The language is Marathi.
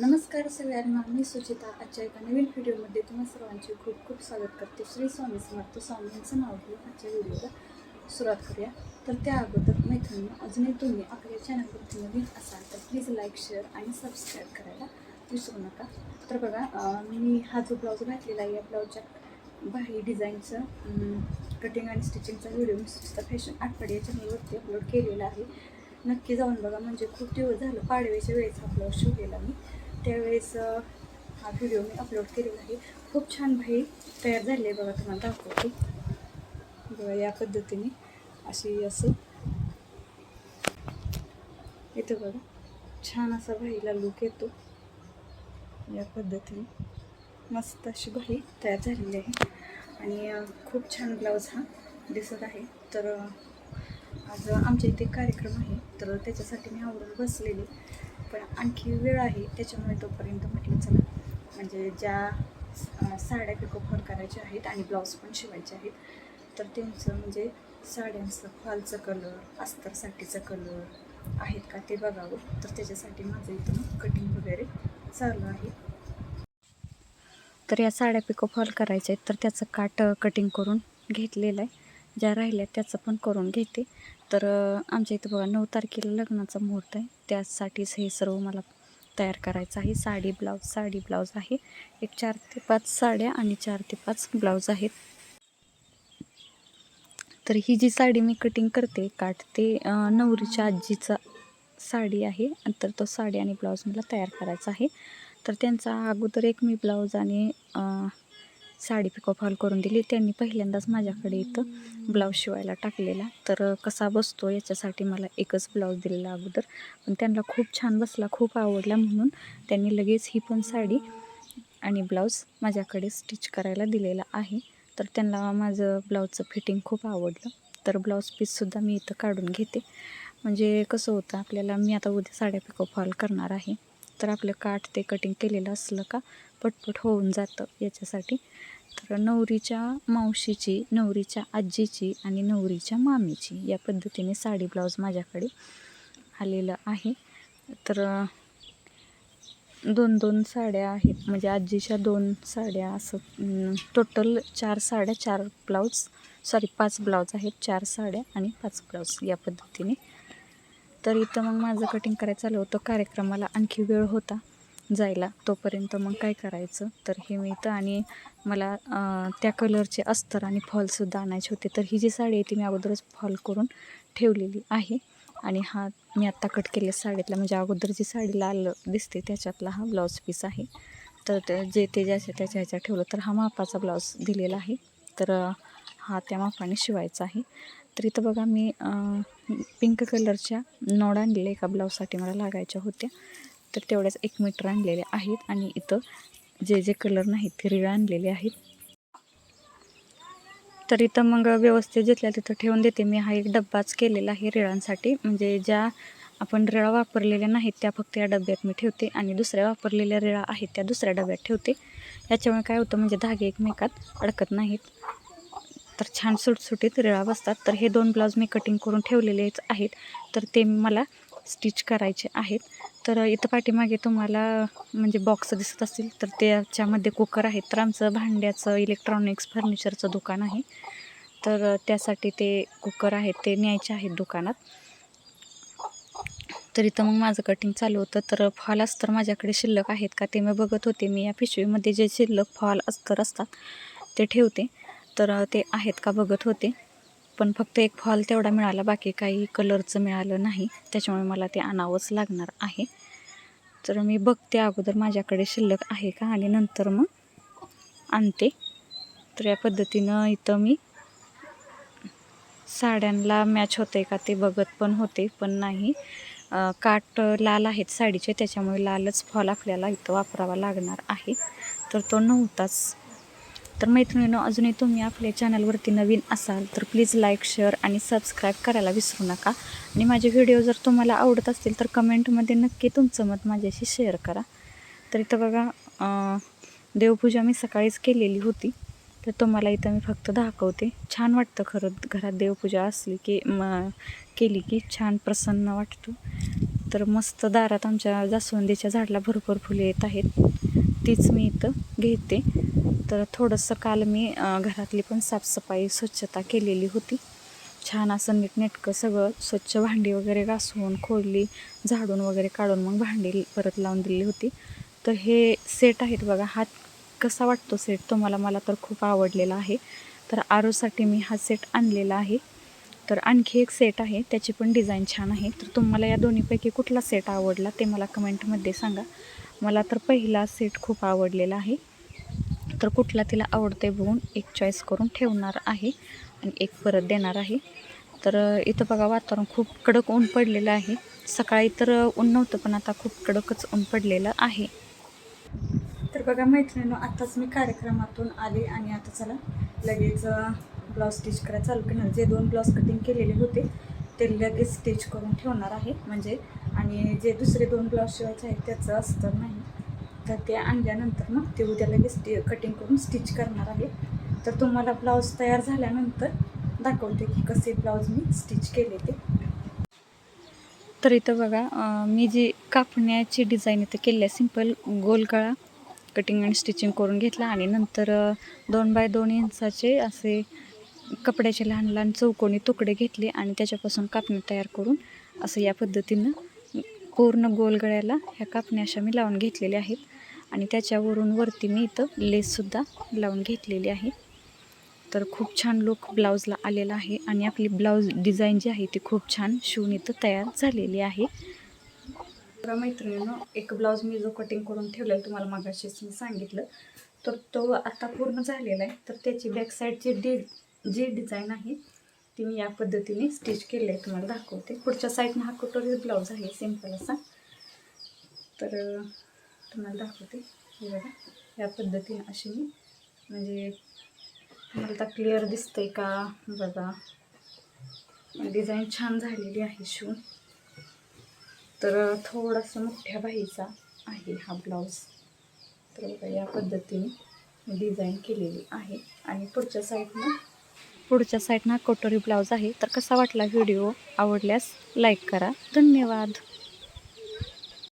नमस्कार सगळ्यांना मी सुचिता आजच्या एका नवीन व्हिडिओमध्ये तुम्हा सर्वांचे खूप खूप स्वागत करते. श्री स्वामी समर्थ स्वामींचं नाव घेऊन आजच्या व्हिडिओला सुरुवात करूया. तर त्या अगोदर मैत्रिणी अजूनही तुम्ही आपल्या चॅनलवरती नवीन असाल तर प्लीज लाईक शेअर आणि सबस्क्राईब करायला विसरू नका. तर बघा मी हा जो ब्लाऊज घातलेला आहे या ब्लाऊजच्या बाही डिझाईनचं कटिंग आणि स्टिचिंगचा व्हिडिओ मी सुचिता फॅशन आठवडे या चॅनलवरती अपलोड केलेला आहे. नक्की जाऊन बघा म्हणजे खूप दिवस झालं पाडव्याच्या वेळेस हा ब्लाऊज शिवलेला मी. त्यावेळेस हा व्हिडिओ मी अपलोड केलेला आहे. खूप छान भाई तयार झाली आहे बघा तुम्हाला दाखवते. बघा या पद्धतीने अशी असं. येतं बघा छान असा भाईला लुक येतो. या पद्धतीने. मस्त अशी भाई तयार झालेली आहे. आणि खूप छान ब्लाऊज हा दिसत आहे. तर आज आमच्या इथे कार्यक्रम आहे. तर त्याच्यासाठी मी आवडून बसलेली. पण आणखी वेळ आहे त्याच्यामुळे तोपर्यंत म्हटलं चला. म्हणजे ज्या साड्या पिकोफॉल करायच्या आहेत आणि ब्लाऊज पण शिवायचे आहेत तर त्यांचं म्हणजे साड्यांचं फॉलचं कलर अस्तरसाठीचं कलर आहेत का ते बघावं. तर त्याच्यासाठी माझं इथं कटिंग वगैरे चालू आहे. तर या साड्या पिको फॉल करायच्या आहेत तर त्याचं काट कटिंग करून घेतलेलं आहे. ज्या राहिल्या त्याचं पण करून घेते. तर आमच्या इथं बघा नऊ तारखेला लग्नाचा मुहूर्त आहे. त्यासाठीच हे सर्व मला तयार करायचं आहे. साडी ब्लाऊज साडी ब्लाऊज आहे. एक चार ते पाच साड्या आणि चार ते पाच ब्लाऊज आहेत. तर ही जी साडी मी कटिंग करते काट ते नवरीच्या आजीचा साडी आहे. तर तो साडी आणि ब्लाऊज मला तयार करायचा आहे. तर त्यांचा अगोदर एक मी ब्लाऊज आणि साडी पिको फॉल करून दिली. त्यांनी पहिल्यांदाच माझ्याकडे इथं ब्लाऊज शिवायला टाकलेला. तर कसा बसतो याच्यासाठी मला एकच ब्लाऊज दिलेला अगोदर. पण त्यांना खूप छान बसला खूप आवडला म्हणून त्यांनी लगेच ही पण साडी आणि ब्लाऊज माझ्याकडे स्टिच करायला दिलेला आहे. तर त्यांना माझं ब्लाऊजचं फिटिंग खूप आवडलं. तर ब्लाऊज पीससुद्धा मी इथं काढून घेते. म्हणजे कसं होतं आपल्याला मी आता उद्या साड्या पिको फॉल करणार आहे. तर आपलं काठ ते कटिंग केलेलं असलं का पटपट होऊन जातं याच्यासाठी. तर नवरीच्या मावशीची नवरीच्या आजीची आणि नवरीच्या मामीची या पद्धतीने साडी ब्लाऊज माझ्याकडे आलेलं आहे. तर दोन दोन साड्या आहेत. म्हणजे आजीच्या दोन साड्या असं टोटल चार साड्या चार ब्लाऊज सॉरी पाच ब्लाऊज आहेत. चार साड्या आणि पाच ब्लाऊज या पद्धतीने. तर इथं मग माझं कटिंग करायचं चालू होतं. कार्यक्रमाला आणखी वेळ होता. जायला. तोपर्यंत मग काय करायचं? तर हे मी आणि मला त्या कलरचे अस्तर आणि फॉलसुद्धा आणायचे होते. तर ही जी साडी आहे ती मी अगोदरच फॉल करून ठेवलेली आहे. आणि हा मी आत्ता कट केलेल्या साडीतला म्हणजे अगोदर जी साडी लाल दिसते त्याच्यातला हा ब्लाऊज पीस आहे. तर ते जे ते ज्याच्या त्याच्या ह्याच्यात ठेवलं. तर हा मापाचा ब्लाऊज दिलेला आहे. तर हा त्या मापाने शिवायचा आहे. तर इथं बघा मी पिंक कलरच्या नोड आणलेल्या एका ब्लाऊजसाठी मला लागायच्या होत्या. तर तेवढ्याच एक मीटर आणलेले आहेत आणि इथं जे जे कलर नाहीत ते रिळ आणलेले आहेत. तर इथं मग व्यवस्थित जिथल्या तिथं ठेवून देते. मी हा एक डब्बाच केलेला आहे रिळांसाठी. म्हणजे ज्या आपण रिळा वापरलेल्या नाहीत त्या फक्त या डब्यात मी ठेवते आणि दुसऱ्या वापरलेल्या रिळा आहेत त्या दुसऱ्या डब्यात ठेवते. याच्यामुळे काय होतं म्हणजे धागे एकमेकात अडकत नाहीत. तर छान सुटसुटीत रिळा बसतात. तर हे दोन ब्लाऊज मी कटिंग करून ठेवलेलेच आहेत. तर ते मला स्टिच करायचे आहेत. तर इथं पाठीमागे तुम्हाला म्हणजे बॉक्स दिसत असतील तर त्याच्यामध्ये कुकर आहेत. तर आमचं भांड्याचं इलेक्ट्रॉनिक्स फर्निचरचं दुकान आहे. तर त्यासाठी ते कुकर आहेत ते न्यायचे आहेत दुकानात. तर इथं मग माझं कटिंग चालू होतं. तर फॉल अस्तर माझ्याकडे शिल्लक आहेत का ते मी बघत होते. मी या पिशवीमध्ये जे शिल्लक फॉल अस्तर असतात ते ठेवते. तर ते आहेत का बघत होते. पण फक्त एक फॉल तेवढा मिळाला बाकी काही कलरचं मिळालं नाही. त्याच्यामुळे मला ते आणावंच लागणार आहे. तर मी बघते अगोदर माझ्याकडे शिल्लक आहे का आणि नंतर मग आणते. तर या पद्धतीनं इथं मी साड्यांना मॅच होते का ते बघत पण होते पण नाही. काट लाल आहेत साडीचे त्याच्यामुळे लालच फॉल आपल्याला इथं वापरावा लागणार आहे. तर तो नव्हताच. तर मैत्रिणीनं अजूनही तुम्ही आपल्या चॅनलवरती नवीन असाल तर प्लीज लाईक शेअर आणि सबस्क्राईब करायला विसरू नका. आणि माझे व्हिडिओ जर तुम्हाला आवडत असतील तर कमेंटमध्ये नक्की तुमचं मत माझ्याशी शेअर करा. तर इथं बघा देवपूजा मी सकाळीच केलेली होती. तर तुम्हाला इथं मी फक्त दाखवते. छान वाटतं खरं घरात देवपूजा असली की म केली की छान प्रसन्न वाटतो. तर मस्त दारात आमच्या जास्वंदीच्या झाडाला भरपूर फुले येत आहेत. तीच मी इथं घेते. तर थोडंसं काल मी घरातली पण साफसफाई स्वच्छता केलेली होती. छान असं नीटनेटकं सगळं स्वच्छ भांडी वगैरे घासून खोली झाडून वगैरे काढून मग भांडी परत लावून दिली होती. तर हे सेट आहेत बघा हा कसा वाटतो सेट तुम्हाला मला तर खूप आवडलेला आहे. तर आरोसाठी मी हा सेट आणलेला आहे. तर आणखी एक सेट आहे त्याची पण डिझाईन छान आहे. तर तुम्हाला या दोन्हीपैकी कुठला सेट आवडला ते मला कमेंटमध्ये सांगा. मला तर पहिला सेट खूप आवडलेला आहे. तर कुठला तिला आवडते बघून एक चॉईस करून ठेवणार आहे आणि एक परत देणार आहे. तर इथं बघा वातावरण खूप कडक ऊन पडलेलं आहे. सकाळी तर ऊन नव्हतं पण आता खूप कडकच ऊन पडलेलं आहे. तर बघा मैत्रिणीनं आताच मी कार्यक्रमातून आले आणि आता चला लगेच ब्लाऊज स्टिच करायला चालू करणार. जे दोन ब्लाऊज कटिंग केलेले होते ते लगेच स्टिच करून ठेवणार आहे. म्हणजे आणि जे दुसरे दोन ब्लाऊज शिवायचे आहेत त्याचं असतं नाही. तर ते आणल्यानंतर मग ते उद्या लगेच कटिंग करून स्टिच करणार आहे. तर तुम्हाला ब्लाऊज तयार झाल्यानंतर दाखवते की कसे ब्लाऊज मी स्टिच केले ते. तर इथं बघा मी जी कापण्याची डिझाईन इथं केली आहे सिंपल गोल गळा कटिंग आणि स्टिचिंग करून घेतला आणि नंतर दोन बाय दोन इंचाचे असे कपड्याचे लहान लहान चौकोनी तुकडे घेतले आणि त्याच्यापासून कापणी तयार करून असं या पद्धतीनं पूर्ण गोलगळ्याला ह्या कापण्या अशा मी लावून घेतलेल्या आहेत. आणि त्याच्यावरून वरती मी इथं लेससुद्धा लावून घेतलेली आहे. तर खूप छान लुक ब्लाऊजला आलेला आहे. आणि आपली ब्लाऊज डिझाईन जी आहे ती खूप छान शिवून इथं तयार झालेली आहे. बघा मैत्रिणीनं एक ब्लाऊज मी जो कटिंग करून ठेवलेला तुम्हाला मागाशीच मी सांगितलं. तर तो आता पूर्ण झालेला आहे. तर त्याची बॅक साईडची डि जी डिझाईन आहे ती मी या पद्धतीने स्टिच केली आहे तुम्हाला दाखवते. पुढच्या साईडनं हा कटोरी ब्लाऊज आहे. सिंपल असा. तर तुम्हाला दाखवते. हे बघा. या पद्धतीने अशी मी म्हणजे तुम्हाला आता क्लिअर दिसतंय का? बघा. डिझाईन छान झालेली आहे शिवून. तर थोडासा मोठ्या बाईचा आहे हा ब्लाऊज तर बघा या पद्धतीने डिझाईन केलेली आहे. आणि पुढच्या साईडनं पुढच्या साईडनं कटोरी ब्लाऊज आहे. तर कसा वाटला व्हिडिओ? आवडल्यास लाईक करा. धन्यवाद.